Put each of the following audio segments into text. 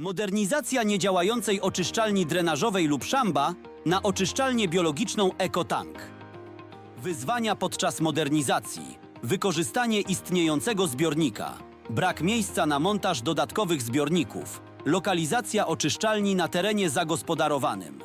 Modernizacja niedziałającej oczyszczalni drenażowej lub szamba na oczyszczalnię biologiczną EcoTank. Wyzwania podczas modernizacji. Wykorzystanie istniejącego zbiornika. Brak miejsca na montaż dodatkowych zbiorników. Lokalizacja oczyszczalni na terenie zagospodarowanym.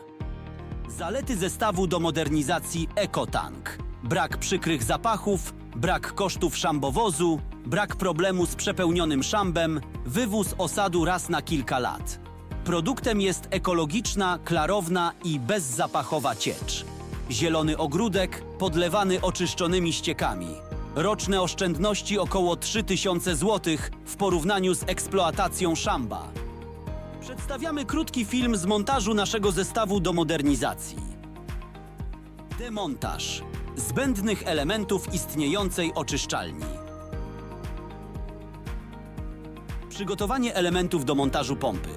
Zalety zestawu do modernizacji EcoTank. Brak przykrych zapachów, brak kosztów szambowozu, brak problemu z przepełnionym szambem, wywóz osadu raz na kilka lat. Produktem jest ekologiczna, klarowna i bezzapachowa ciecz. Zielony ogródek podlewany oczyszczonymi ściekami. Roczne oszczędności około 3000 zł w porównaniu z eksploatacją szamba. Przedstawiamy krótki film z montażu naszego zestawu do modernizacji. Demontaż zbędnych elementów istniejącej oczyszczalni. Przygotowanie elementów do montażu pompy.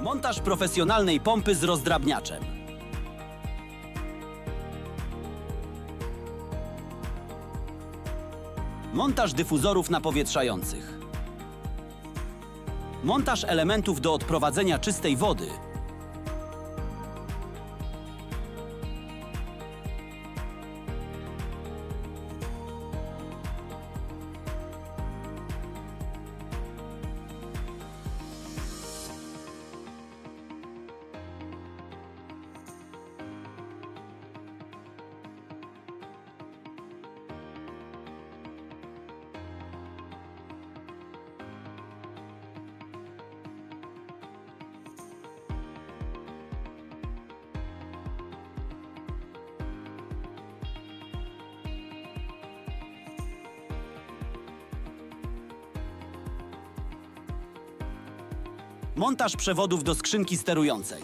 Montaż profesjonalnej pompy z rozdrabniaczem. Montaż dyfuzorów napowietrzających. Montaż elementów do odprowadzenia czystej wody. Montaż przewodów do skrzynki sterującej.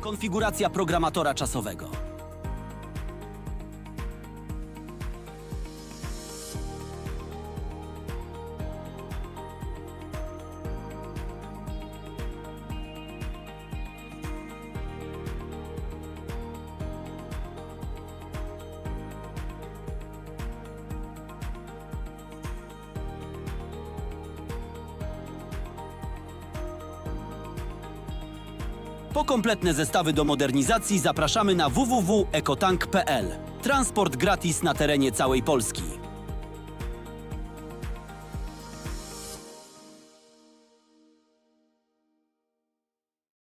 Konfiguracja programatora czasowego. Po kompletne zestawy do modernizacji zapraszamy na www.ekotank.pl. Transport gratis na terenie całej Polski.